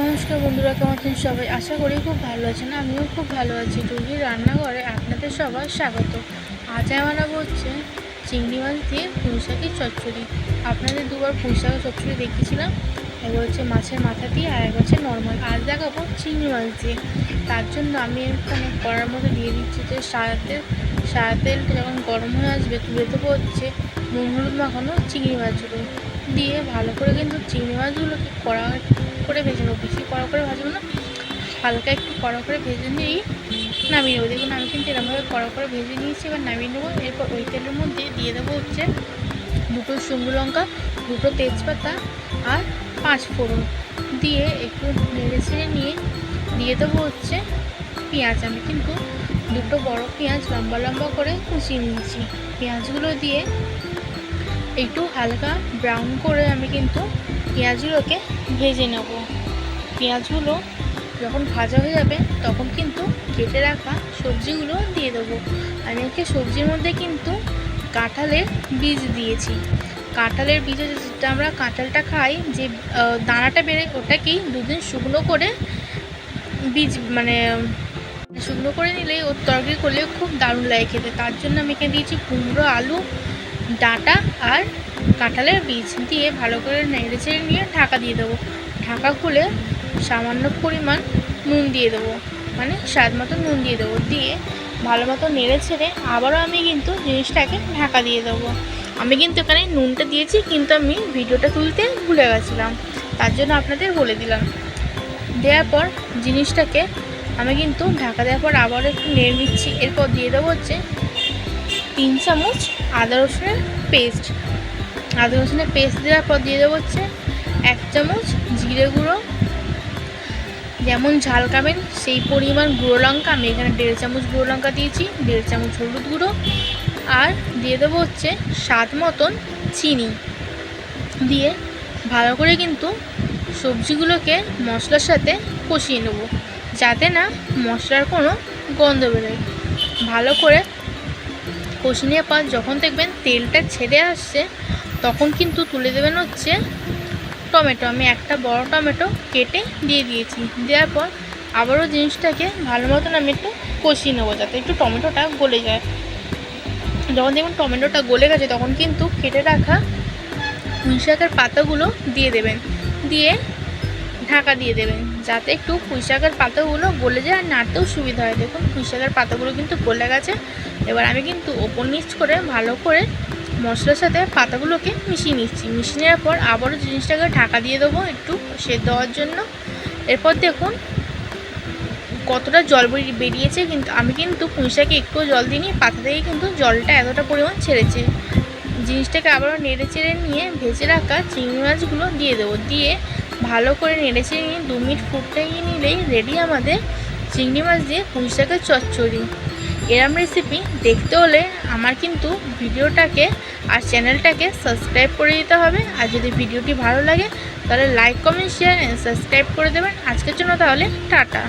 নমস্কার বন্ধুরা, কেমন আছেন সবাই? আশা করি খুব ভালো আছেন। আমিও খুব ভালো আছি। টুকির রান্নাঘরে আপনাদের সবার স্বাগত। আজ আমি বানাবো হচ্ছে চিংড়ি মাছ দিয়ে পুঁই শাকের চচ্চড়ি। আপনাদের দুবার পুঁই শাকের চচ্চড়ি দেখিয়েছিলাম। একবার হচ্ছে মাছের মাথা দিয়ে আর একবার হচ্ছে নর্মাল আজ দেখাবো চিংড়ি মাছ দিয়ে। তার জন্য আমি এখানে কড়ার মধ্যে দিয়ে দিচ্ছি যে সাদা তেল। সাদা তেলটা যখন গরম হয়ে আসবে তুলে দেবো হচ্ছে নুন, হলুদ মাখানো চিংড়ি মাছগুলো। দিয়ে ভালো করে কিন্তু চিংড়ি মাছগুলোকে কড়া করে ভেজে নেব। বেশি কড়া করে ভাজবো না, হালকা একটু কড়া করে ভেজে নিয়েই নামিয়ে নেব। দেখুন, আমি কিন্তু এরকমভাবে কড়া করে ভেজে নিয়েছি, এবার নামিয়ে নেব। এরপর ওই তেলের মধ্যে দিয়ে দেবো হচ্ছে দুটো শুকনো লঙ্কা, দুটো তেজপাতা আর পাঁচ ফোড়ন। দিয়ে একটু নেড়ে ছেড়ে নিয়ে, দিয়ে দেবো হচ্ছে পেঁয়াজ। আমি কিন্তু দুটো বড় পেঁয়াজ লম্বা লম্বা করে কুচিয়ে নিয়েছি। পেঁয়াজগুলো দিয়ে একটু হালকা ব্রাউন করে আমি কিন্তু পেঁয়াজগুলোকে ভেজে নেব। পেঁয়াজগুলো যখন ভাজা হয়ে যাবে, তখন কিন্তু কেটে রাখা সবজিগুলো দিয়ে দেবো। আমি একে সবজির মধ্যে কিন্তু কাঁঠালের বীজ দিয়েছি। কাঁঠালের বীজে যেটা আমরা কাঁঠালটা খাই, যে দানাটা বেড়ে ওটাকেই দুদিন শুকনো করে বীজ মানে শুকনো করে নিলেই ওর তরকারি করলে খুব দারুণ লাগে খেতে। তার জন্য আমি এখানে দিয়েছি কুমড়ো, আলু ডাঁটা আর কাঁঠালের বীজ দিয়ে ভালো করে নেড়ে চেড়ে নিয়ে ঢাকা দিয়ে দেবো। ঢাকা খুলে সামান্য পরিমাণ নুন দিয়ে দেবো। মানে স্বাদ মতো নুন দিয়ে দেবো। দিয়ে ভালো মতো নেড়ে ছেড়ে আবারও আমি কিন্তু জিনিসটাকে ঢাকা দিয়ে দেবো। আমি কিন্তু এখানে নুনটা দিয়েছি, কিন্তু আমি ভিডিওটা তুলতে ভুলে গেছিলাম। তার জন্য আপনাদের বলে দিলাম। দেওয়ার পর জিনিসটাকে আমি কিন্তু ঢাকা দেওয়ার পর আবারও একটু নেড়ে নিচ্ছি। এরপর দিয়ে দেবো হচ্ছে তিন চামচ আদা রসুনের পেস্ট আদা রসুনের পেস্ট দেওয়ার পর দিয়ে দেবো হচ্ছে এক চামচ জিরে গুঁড়ো। যেমন ঝাল খাবেন, সেই পরিমাণ গুঁড়ো লঙ্কা। আমি এখানে দেড় চামচ গুঁড়ো লঙ্কা দিয়েছি, দেড় চামচ হলুদ গুঁড়ো। আর দিয়ে দেবো হচ্ছে স্বাদ মতন চিনি। দিয়ে ভালো করে কিন্তু সবজিগুলোকে মশলার সাথে কষিয়ে নেব, যাতে না মশলার কোনো গন্ধ বেরোয়। ভালো করে কষিয়ে নেওয়ার পর যখন দেখবেন তেলটা ছেড়ে আসছে, তখন কিন্তু তুলে দেবেন হচ্ছে টমেটো। আমি একটা বড় টমেটো কেটে দিয়ে দিয়েছি। দেওয়ার পর আবারও জিনিসটাকে ভালো মতন আমি একটু কষিয়ে নেব যাতে একটু টমেটোটা গলে যায়। যখন দেখবেন টমেটোটা গলে গেছে, তখন কিন্তু কেটে রাখা পুঁই শাকের পাতাগুলো দিয়ে দেবেন। দিয়ে ঢাকা দিয়ে দেবেন। যাতে একটু পুঁই শাকের পাতাগুলো গলে যায় আর নাড়তেও সুবিধা হয়। দেখুন পুঁই শাকের পাতাগুলো কিন্তু গলে গেছে। এবার আমি কিন্তু ওপর নিচ করে ভালো করে মশলার সাথে পাতাগুলোকে মিশিয়ে নিচ্ছি। মিশিয়ে নেওয়ার পর আবারও জিনিসটাকে ঢাকা দিয়ে দেবো একটু সেদ্ধ হওয়ার জন্য। এরপর দেখুন, কতটা জল বেরি- বেরিয়েছে কিন্তু আমি কিন্তু পুঁই শাকে একটু জল দিইনি, পাতা থেকে কিন্তু জলটা এতটা পরিমাণ ছেড়েছে। জিনিসটাকে আবারও নেড়ে চেড়ে নিয়ে ভেজে রাখা চিংড়ি মাছগুলো দিয়ে দেবো। দিয়ে ভালো করে নেড়ে চেড়ে নিয়ে দু মিনিট ফুটিয়ে নিলেই রেডি আমাদের চিংড়ি মাছ দিয়ে পুঁই শাকের চচ্চড়ি। এরম রেসিপি দেখতে হলে আমার কিন্তু ভিডিওটাকে আর চ্যানেলটাকে সাবস্ক্রাইব করে দিতে হবে। আর যদি ভিডিওটি ভালো লাগে, তাহলে লাইক কমেন্ট শেয়ার সাবস্ক্রাইব করে দেবেন। আজকের জন্য তাহলে টাটা।